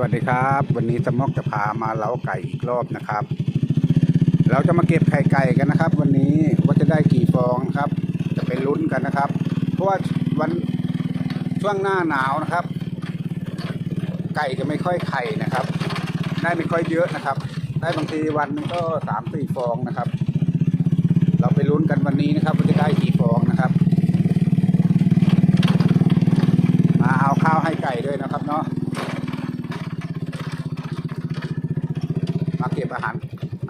วัสดีครับ วันนี้สมอกจะพามาเล้าไก่อีกรอบนะครับ เราจะมาเก็บไข่ไก่กันนะครับ วันนี้ว่าจะได้กี่ฟองครับ จะไปลุ้นกันนะครับ เพราะว่าวันช่วงหน้าหนาวนะครับ ไก่จะไม่ค่อยไข่นะครับ ได้ไม่ค่อยเยอะนะครับ ได้บางทีวันนึงก็สามสี่ฟองนะครับ เราไปลุ้นกันวันนี้นะครับว่าจะได้กี่ฟองนะครับมาเอาข้าวให้ไก่ด้วยนะครับเนาะ มาเก็ บอาหาร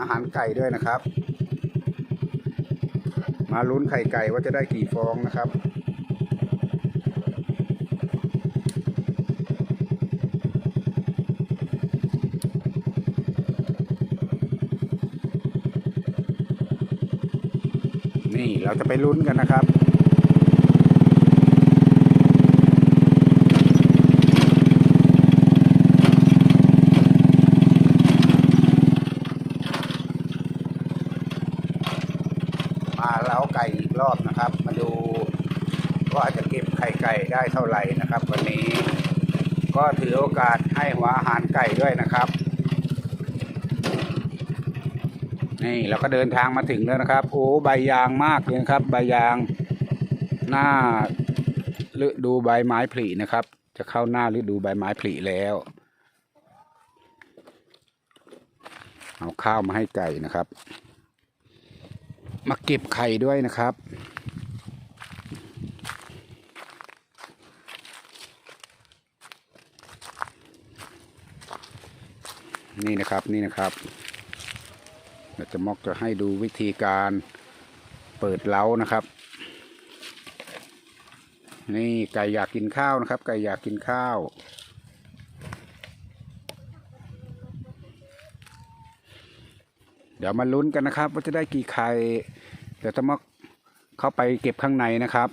อาหารไก่ด้วยนะครับ มาลุ้นไข่ไก่ว่าจะได้กี่ฟองนะครับนี่เราจะไปลุ้นกันนะครับ มาเล้าไก่อีกรอบนะครับ มาดูว่าจะเก็บไข่ไก่ได้เท่าไหร่นะครับ วันนี้ก็ถือโอกาสให้หัวอาหารไก่ด้วยนะครับ นี่เราก็เดินทางมาถึงแล้วนะครับ โอ้ใบยางมากเลยครับ ใบยางหน้าฤดูใบไม้ผลินะครับ จะเข้าหน้าฤดูใบไม้ผลิแล้วเอาข้าวมาให้ไก่นะครับ มาเก็บไข่ด้วยนะครับ นี่นะครับนี่นะครับเราจะมอกจะให้ดูวิธีการเปิดเล้านะครับ นี่ไก่อยากกินข้าวนะครับ ไก่อยากกินข้าวเดี๋ยวมาลุ้นกันนะครับ ว่าจะได้กี่ไข่เดี๋ยวจะมอกเข้าไปเก็บข้างในนะครับ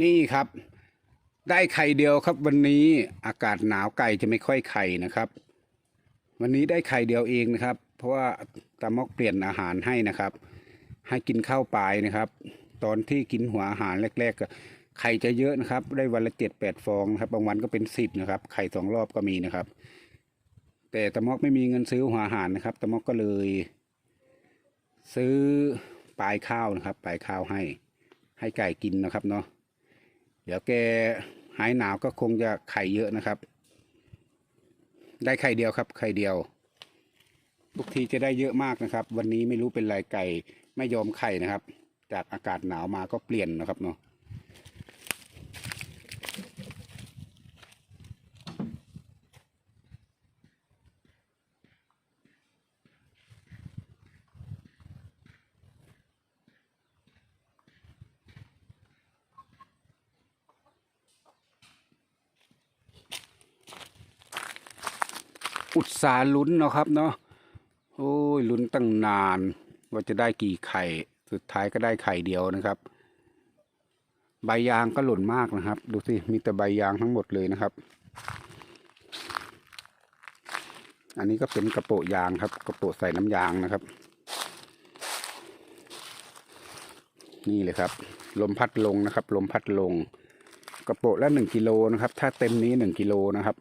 นี่ครับ ได้ไข่เดียวครับ วันนี้อากาศหนาวไก่จะไม่ค่อยไข่นะครับ วันนี้ได้ไข่เดียวเองนะครับ เพราะว่าตามอกเปลี่ยนอาหารให้นะครับ ให้กินข้าวปลายนะครับ ตอนที่กินหัวอาหารแรก ๆ ก็ไข่จะเยอะนะครับ ได้วันละเจ็ดแปดฟองนะครับ บางวันก็เป็นสิบนะครับ ไข่สองรอบก็มีนะครับ แต่ตามอกไม่มีเงินซื้อหัวอาหารนะครับตามอกก็เลย ซื้อปลายข้าวนะครับ ปลายข้าวให้ ให้ไก่กินนะครับเนาะ เดี๋ยวแกหายหนาวก็คงจะไข่เยอะนะครับ ได้ไข่เดียวครับ ไข่เดียว ทุกทีจะได้เยอะมากนะครับ วันนี้ไม่รู้เป็นไรไก่ไม่ยอมไข่นะครับ จากอากาศหนาวมาก็เปลี่ยนนะครับเนาะ อุตสาหลุ้นเนาะครับเนาะโอ้ยลุ้นตั้งนาน ว่าจะได้กี่ไข่ สุดท้ายก็ได้ไข่เดียวนะครับ ใบยางก็หล่นมากนะครับ ดูสิมีแต่ใบยางทั้งหมดเลยนะครับ อันนี้ก็เป็นกระโปะยางครับ กระโปะใส่น้ำยางนะครับ นี่เลยครับ ลมพัดลงนะครับ ลมพัดลง กระโปะละหนึ่งกิโลนะครับ ถ้าเต็มนี้หนึ่งกิโลนะครับ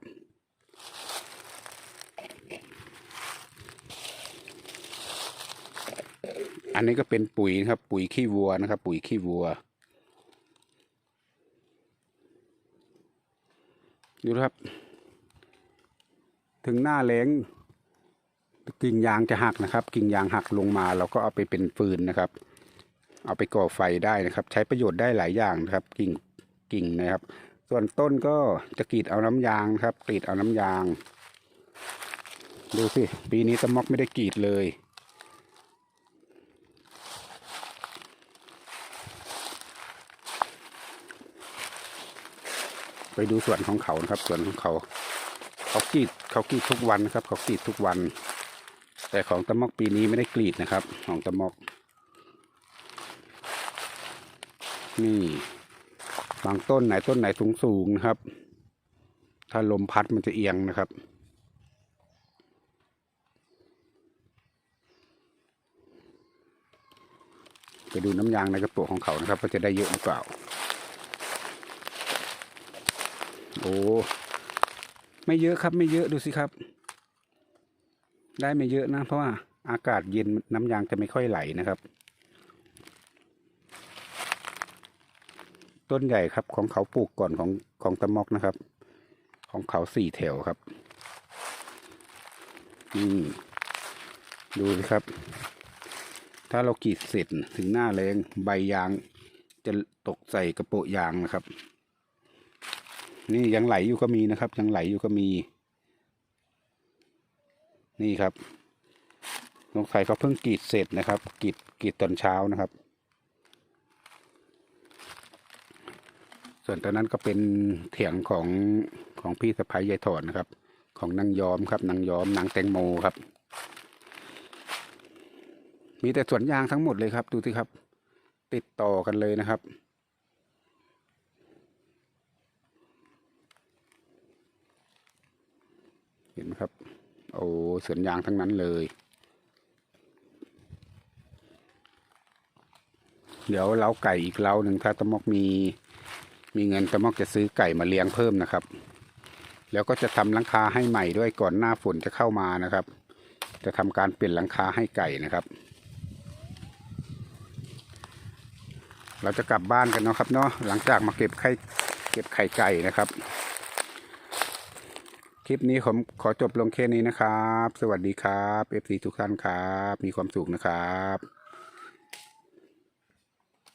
อันนี้ก็เป็นปุ๋ยนะครับ ปุ๋ยขี้วัวนะครับ ปุ๋ยขี้วัวดูนะครับ ถึงหน้าแล้งกิ่งยางจะหักนะครับ กิ่งยางหักลงมาเราก็เอาไปเป็นฟืนนะครับ เอาไปก่อไฟได้นะครับ ใช้ประโยชน์ได้หลายอย่างนะครับ กิ่งกิ่งนะครับ ส่วนต้นก็จะกรีดเอาน้ำยางครับ กรีดเอาน้ำยาง ดูสิปีนี้ตะมอกไม่ได้กรีดเลย ไปดูส่วนของเขานะครับส่วนของเขาเขากรีดเขากรีดทุกวันนะครับ เขากรีดทุกวัน แต่ของตะมอกปีนี้ไม่ได้กรีดนะครับ ของตะมอก นี่บางต้นไหนต้นไหนสูงสูงนะครับ ถ้าลมพัดมันจะเอียงนะครับไปดูน้ำยางในกระปุกของเขานะครับว่าจะได้เยอะหรือเปล่า โอ้ไม่เยอะครับไม่เยอะดูสิครับ ได้ไม่เยอะนะ เพราะว่าอากาศเย็นน้ำยางจะไม่ค่อยไหลนะครับ ต้นใหญ่ครับของเขาปลูกก่อนของของตะมอกนะครับ ของเขาสี่แถวครับอืมดูสิครับ ถ้าเรากรีดเสร็จถึงหน้าแรงใบยางจะตกใส่กระโปะยางนะครับ นี่ยังไหลอยู่ก็มีนะครับ ยังไหลอยู่ก็มี นี่ครับน้องไทยเขาเพิ่งกรีดเสร็จนะครับกรีดกรีดตอนเช้านะครับ ส่วนตอนนั้นก็เป็นเถียงของของพี่สะพ้ายยายถอนนะครับ ของนางยอมครับนางยอมนางแตงโมครับ มีแต่สวนยางทั้งหมดเลยครับ ดูสิครับ ติดต่อกันเลยนะครับ เห็นไหมครับ โอ้สวนยางทั้งนั้นเลย เดี๋ยวเล้าไก่อีกเล้าหนึ่งถ้าตะมอกมีมีเงินตะมอกจะซื้อไก่มาเลี้ยงเพิ่มนะครับ แล้วก็จะทำหลังคาให้ใหม่ด้วยก่อนหน้าฝนจะเข้ามานะครับ จะทำการเปลี่ยนหลังคาให้ไก่นะครับ เราจะกลับบ้านกันเนาะครับเนาะหลังจากมาเก็บไข่เก็บไข่ไก่นะครับ ลิปนี้ผมขอจบลงแค่นี้นะครับ สวัสดีครับ FC ทุกท่านครับ มีความสุขนะครับ